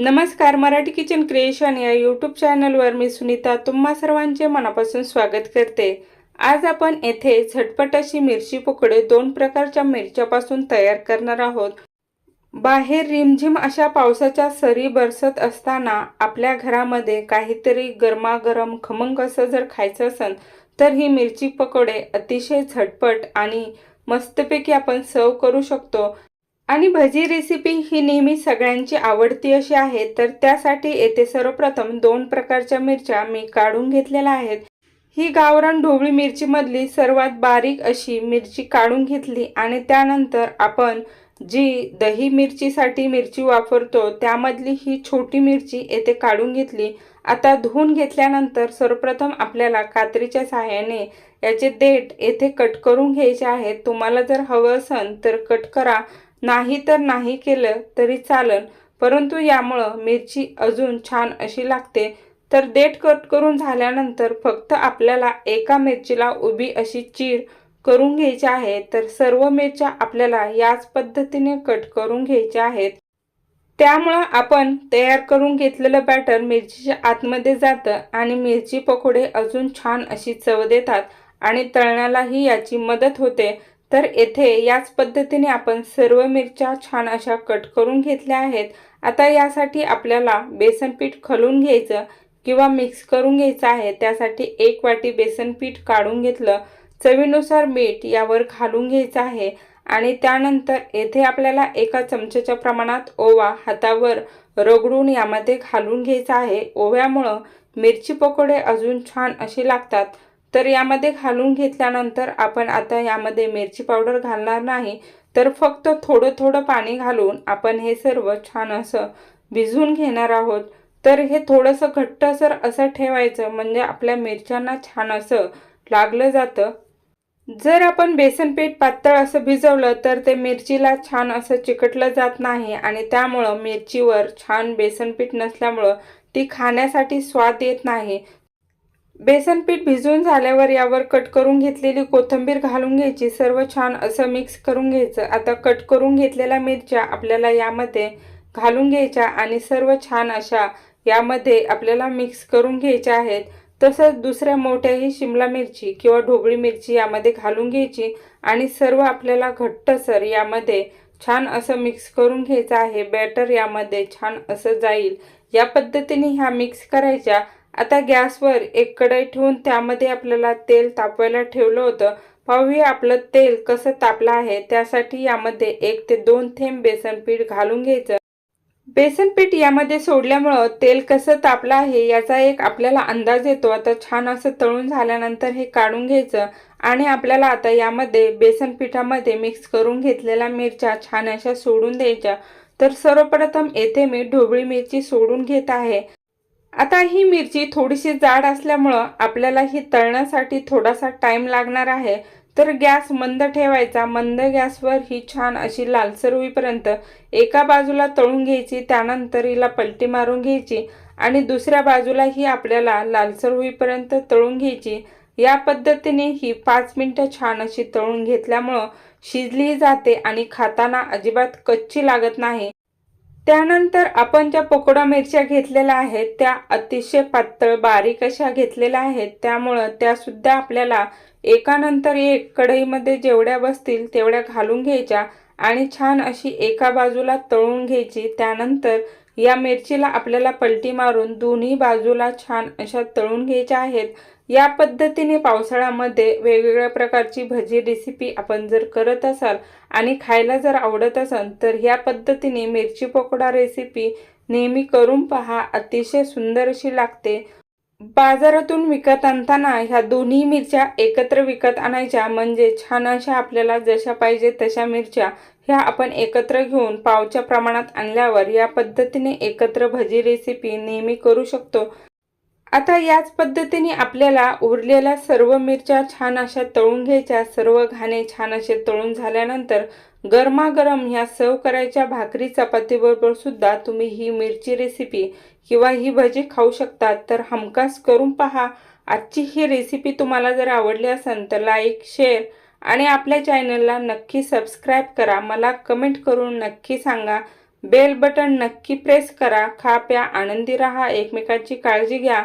नमस्कार Marathi kitchen creation या YouTube चॅनलवर मी सुनीता तुम्हा सर्वांचे मनापासून स्वागत करते. आज आपण येथे झटपट अशी मिरची पकोडे दोन प्रकारच्या मिरच्यापासून तयार करणार आहोत. बाहेर रिमझिम अशा पावसाच्या सरी बरसत असताना आपल्या घरामध्ये काहीतरी गरमागरम खमंग असं जर खायचं असेल तर ही मिरची पकोडे अतिशय झटपट आणि मस्तपैकी आपण सर्व करू शकतो. आणि भजी रेसिपी ही नेहमी सगळ्यांची आवडती अशी आहे तर त्यासाठी येथे सर्वप्रथम दोन प्रकारच्या मिरच्या मी काढून घेतलेल्या आहेत. ही गावरान ढोबळी मिरचीमधली सर्वात बारीक अशी मिरची काढून घेतली आणि त्यानंतर आपण जी दही मिरचीसाठी मिरची वापरतो त्यामधली ही छोटी मिरची येथे काढून घेतली. आता धुवून घेतल्यानंतर सर्वप्रथम आपल्याला कात्रीच्या सहाय्याने याचे देठ येथे कट करून घ्यायचे आहेत तुम्हाला जर हवं असेल तर कट करा नाही तर नाही केलं तरी चालन. परंतु यामुळं मिरची अजून छान अशी लागते. तर देठ कट करून झाल्यानंतर फक्त आपल्याला एका मिरचीला उभी अशी चीर करून घ्यायची आहे. तर सर्व मिरच्या आपल्याला याच पद्धतीने कट करून घ्यायच्या आहेत. त्यामुळं आपण तयार करून घेतलेलं बॅटर मिरचीच्या आतमध्ये जातं आणि मिरची पकोडे अजून छान अशी चव देतात आणि तळण्यालाही याची मदत होते. तर येथे याच पद्धतीने आपण सर्व मिरच्या छान अशा कट करून घेतल्या आहेत. आता यासाठी आपल्याला बेसन पीठ खलून घ्यायचं किंवा मिक्स करून घ्यायचं आहे. त्यासाठी एक वाटी बेसन पीठ काढून घेतलं. चवीनुसार मीठ यावर घालून घ्यायचं आहे. आणि त्यानंतर येथे आपल्याला एका चमच्याच्या प्रमाणात ओवा हातावर रगडून यामध्ये घालून घ्यायचा आहे. ओव्यामुळं मिरची पकोडे अजून छान असे लागतात. तर यामध्ये घालून घेतल्यानंतर आपण आता यामध्ये मिरची पावडर घालणार नाही तर फक्त थोडं थोडं पाणी घालून आपण हे सर्व छान असं भिजवून घेणार आहोत. तर हे थोडंसं घट्टसर असं ठेवायचं म्हणजे आपल्या मिरच्यांना छान असं लागलं जातं. जर आपण बेसन पीठ पातळ असं भिजवलं तर ते मिरचीला छान असं चिकटलं जात नाही आणि त्यामुळं मिरचीवर छान बेसन पीठ नसल्यामुळं ती खाण्यासाठी स्वाद येत नाही. बेसन पीठ भिजवून झाल्यावर यावर कट करून घेतलेली कोथिंबीर घालून घ्यायची. सर्व छान असं मिक्स करून घ्यायचं. आता कट करून घेतलेल्या मिरच्या आपल्याला यामध्ये घालून घ्यायच्या आणि सर्व छान अशा यामध्ये आपल्याला मिक्स करून घ्यायच्या आहेत. तसंच दुसऱ्या मोठ्याही शिमला मिरची किंवा ढोबळी मिरची यामध्ये घालून घ्यायची आणि सर्व आपल्याला घट्टसर यामध्ये छान असं मिक्स करून घ्यायचं आहे. बॅटर यामध्ये छान असं जाईल. या पद्धतीने ह्या मिक्स करायच्या आता गॅसवर एक कढई ठेवून त्यामध्ये आपल्याला तेल तापवायला ठेवलं होतं. पाहूया आपलं तेल कसं तापलं आहे. त्यासाठी यामध्ये एक ते दोन थेंब बेसन पीठ घालून घ्यायचं. बेसन पीठ यामध्ये सोडल्यामुळं तेल कसं तापलं आहे याचा एक आपल्याला अंदाज येतो. आता छान असं तळून झाल्यानंतर हे काढून घ्यायचं आणि आपल्याला आता यामध्ये बेसन पिठामध्ये मिक्स करून घेतलेल्या मिरच्या छान अशा सोडून द्यायच्या. तर सर्वप्रथम येथे मी ढोबळी मिरची सोडून घेत आहे. आता ही मिरची थोडीशी जाड असल्यामुळं आपल्याला ही तळण्यासाठी थोडासा टाईम लागणार आहे. तर गॅस मंद ठेवायचा. मंद गॅसवर ही छान अशी लालसर होईपर्यंत एका बाजूला तळून घ्यायची त्यानंतर हिला पलटी मारून घ्यायची आणि दुसऱ्या बाजूला ही आपल्याला लालसर होईपर्यंत तळून घ्यायची. या पद्धतीने ही पाच मिनटं छान अशी तळून घेतल्यामुळं शिजली जाते आणि खाताना अजिबात कच्ची लागत नाही. त्यानंतर आपण ज्या पकोडा मिरच्या घेतलेल्या आहेत त्या अतिशय पातळ बारीक अशा घेतलेल्या आहेत. त्यामुळं त्यासुद्धा आपल्याला एकानंतर एक कढईमध्ये जेवढ्या बसतील तेवढ्या घालून घ्यायच्या आणि छान अशी एका बाजूला तळून घ्यायची. त्यानंतर या मिरचीला आपल्याला पलटी मारून दोन्ही बाजूला छान अशा तळून घ्यायच्या आहेत. या पद्धतीने पावसाळ्यामध्ये वेगवेगळ्या प्रकारची भजी रेसिपी आपण जर करत असाल आणि खायला जर आवडत असाल तर ह्या पद्धतीने मिरची पकोडा रेसिपी नेहमी करून पहा. अतिशय सुंदर अशी लागते. बाजारातून विकत आणताना ह्या दोन्ही मिरच्या एकत्र विकत आणायच्या म्हणजे छान अशा आपल्याला जशा पाहिजे तशा मिरच्या ह्या आपण एकत्र घेऊन पावच्या प्रमाणात आणल्यावर या पद्धतीने एकत्र भजी रेसिपी नेहमी करू शकतो. आता याच पद्धतीने आपल्याला उरलेल्या सर्व मिरच्या छान अशा तळून घ्यायच्या सर्व घाणे छान असे तळून झाल्यानंतर गरमागरम ह्या सर्व करायच्या भाकरी चपातीबरोबर सुद्धा तुम्ही ही मिरची रेसिपी किंवा ही भजी खाऊ शकता. तर हमखास करून पहा. आजची ही रेसिपी तुम्हाला जर आवडली असेल तर लाईक शेअर आणि आपल्या चॅनलला नक्की सबस्क्राईब करा. मला कमेंट करून नक्की सांगा. बेल बटन नक्की प्रेस करा. खा प्या आनंदी राहा. एकमेकांची काळजी घ्या.